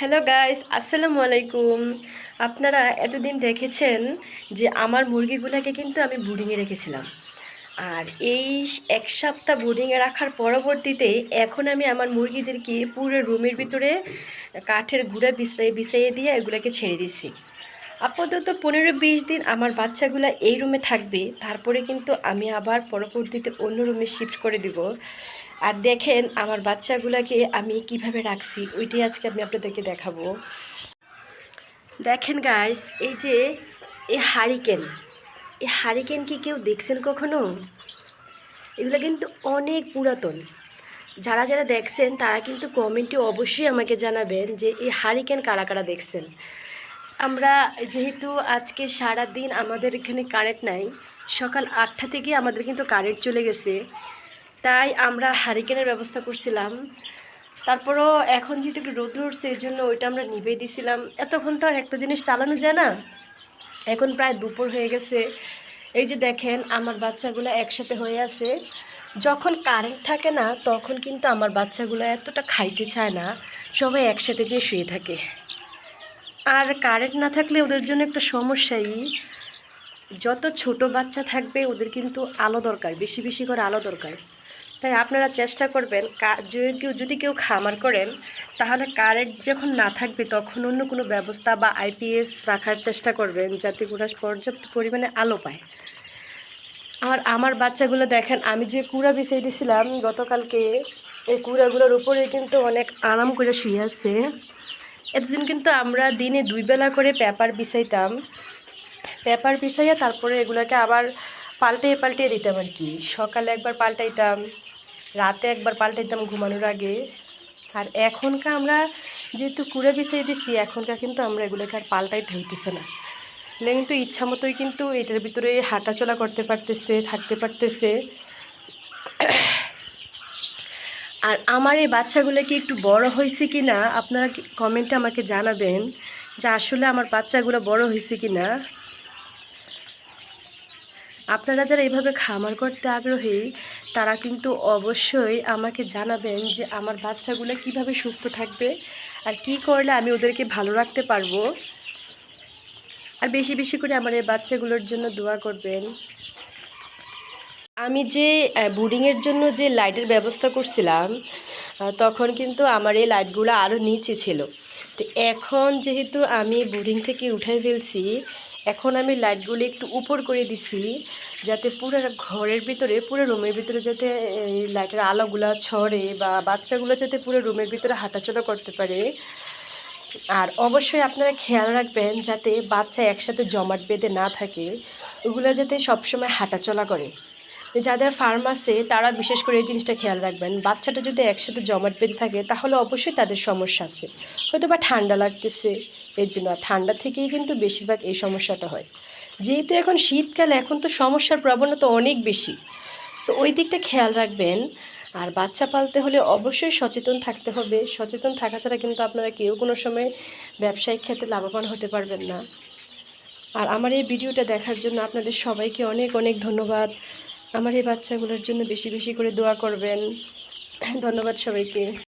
Hello guys আসসালামু আলাইকুম আপনারা এতদিন দেখেছেন যে আমার মুরগিগুলোকে কিন্তু আমি বোর্ডিংয়ে রেখেছিলাম। আর এই এক সপ্তাহ বোর্ডিংয়ে রাখার পরবর্তীতে এখন আমি আমার মুরগিদেরকে পুরো রুমের ভিতরে কাঠের গুঁড়া বিছড়াই বিছাইয়ে দিয়ে এগুলোকে ছেড়ে দিচ্ছি। আপাতত পনেরো বিশ দিন আমার বাচ্চাগুলো এই রুমে থাকবে। তারপরে কিন্তু আমি আবার পরবর্তীতে অন্য রুমে শিফট করে দিব। আর দেখেন আমার বাচ্চাগুলোকে আমি কীভাবে রাখছি ওইটাই আজকে আমি আপনাদেরকে দেখাবো। দেখেন গাইস এই যে এই হারিকেন এই হারিকেন কি কেউ দেখছেন কখনো? এগুলো কিন্তু অনেক পুরাতন। যারা যারা দেখছেন, তারা কিন্তু কমেন্টে অবশ্যই আমাকে জানাবেন যে এই হারিকেন কারা কারা দেখছেন। আমরা যেহেতু আজকে সারা দিন আমাদের এখানে কারেন্ট নাই, সকাল আটটা থেকে আমাদের কিন্তু কারেন্ট চলে গেছে। তাই আমরা হারিকেনের ব্যবস্থা করছিলাম। তারপরও এখন যেহেতু একটু রোদ উঠছে এই জন্য ওইটা আমরা নিভে দিছিলাম। এতক্ষণ তো আর একটা জিনিস চালানো যায় না। এখন প্রায় দুপুর হয়ে গেছে। এই যে দেখেন, আমার বাচ্চাগুলো একসাথে হয়ে আছে। যখন কারেন্ট থাকে না, তখন কিন্তু আমার বাচ্চাগুলো এতটা খাইতে চায় না। সবাই একসাথে যেয়ে শুয়ে থাকে। আর কারেন্ট না থাকলে ওদের জন্য একটা সমস্যাই। যত ছোট বাচ্চা থাকবে, ওদের কিন্তু আলো দরকার, বেশি বেশি করে আলো দরকার। তাই আপনারা চেষ্টা করবেন কেউ, যদি কেউ খামার করেন, তাহলে কারেন্ট যখন না থাকবে, তখন অন্য কোনো ব্যবস্থা বা আইপিএস রাখার চেষ্টা করবেন, যাতে ওরা পর্যাপ্ত পরিমাণে আলো পায়। আর আমার বাচ্চাগুলো দেখেন, আমি যে কুড়া বিছিয়ে দিয়েছিলাম গতকালকে, এই কুড়াগুলোর উপরে কিন্তু অনেক আরাম করে শুয়ে আছে। এতদিন কিন্তু আমরা দিনে দুই বেলা করে পেপার বিছাইতাম। পেপার বিছাইয়া তারপরে এগুলোকে আবার পাল্টিয়ে পাল্টিয়ে দিতাম আর কি। সকালে একবার পাল্টাইতাম, রাতে একবার পাল্টাইতাম ঘুমানোর আগে। আর এখনকার আমরা যেহেতু কুড়ে বিছিয়ে দিছি এখনকার কিন্তু আমরা এগুলোকে আর পাল্টাইতে হইতেছে না। এগুলো কিন্তু ইচ্ছা মতোই কিন্তু এটার ভিতরে হাঁটাচলা করতে পারতেছে, থাকতে পারতেছে। আর আমার এই বাচ্চাগুলো কি একটু বড় হয়েছে কি না আপনারা কমেন্টে আমাকে জানাবেন যে আসলে আমার বাচ্চাগুলো বড় হয়েছে কি না আপনারা যারা এইভাবে খামার করতে আগ্রহী, তারা কিন্তু অবশ্যই আমাকে জানাবেন যে আমার বাচ্চাগুলো কীভাবে সুস্থ থাকবে আর কি করলে আমি ওদেরকে ভালো রাখতে পারব। আর বেশি বেশি করে আমার এই বাচ্চাগুলোর জন্য দোয়া করবেন। আমি যে বোর্ডিংয়ের জন্য যে লাইটের ব্যবস্থা করছিলাম তখন কিন্তু আমার এই লাইটগুলো আরও নিচে ছিল। তো এখন যেহেতু আমি বোর্ডিং থেকে উঠাই ফেলছি, এখন আমি লাইটগুলি একটু উপর করে দিছি, যাতে পুরো ঘরের ভিতরে, পুরো রুমের ভিতরে যাতে, এই লাইটের আলোগুলো ছড়ে বা বাচ্চাগুলো যাতে পুরো রুমের ভিতরে হাঁটাচলা করতে পারে। আর অবশ্যই আপনারা খেয়াল রাখবেন যাতে বাচ্চা একসাথে জমাট বেঁধে না থাকে, ওগুলো যাতে সবসময় হাঁটাচলা করে। যাদের ফার্ম আছে তারা বিশেষ করে এই জিনিসটা খেয়াল রাখবেন। বাচ্চাটা যদি একসাথে জমাট বেঁধে থাকে, তাহলে অবশ্যই তাদের সমস্যা আছে। হয়তো বা ঠান্ডা লাগতেছে, এর জন্য। ঠান্ডা থেকেই কিন্তু বেশিরভাগ এই সমস্যাটা হয়। যেহেতু এখন শীতকালে, এখন তো সমস্যার প্রবণতা অনেক বেশি। সো ওই দিকটা খেয়াল রাখবেন। আর বাচ্চা পালতে হলে অবশ্যই সচেতন থাকতে হবে। সচেতন থাকা ছাড়া কিন্তু আপনারা কেউ কোনো সময় ব্যবসায়িক ক্ষেত্রে লাভবান হতে পারবেন না। আর আমার এই ভিডিওটা দেখার জন্য আপনাদের সবাইকে অনেক অনেক ধন্যবাদ। আমার এই বাচ্চাগুলোর জন্য বেশি বেশি করে দোয়া করবেন। ধন্যবাদ সবাইকে।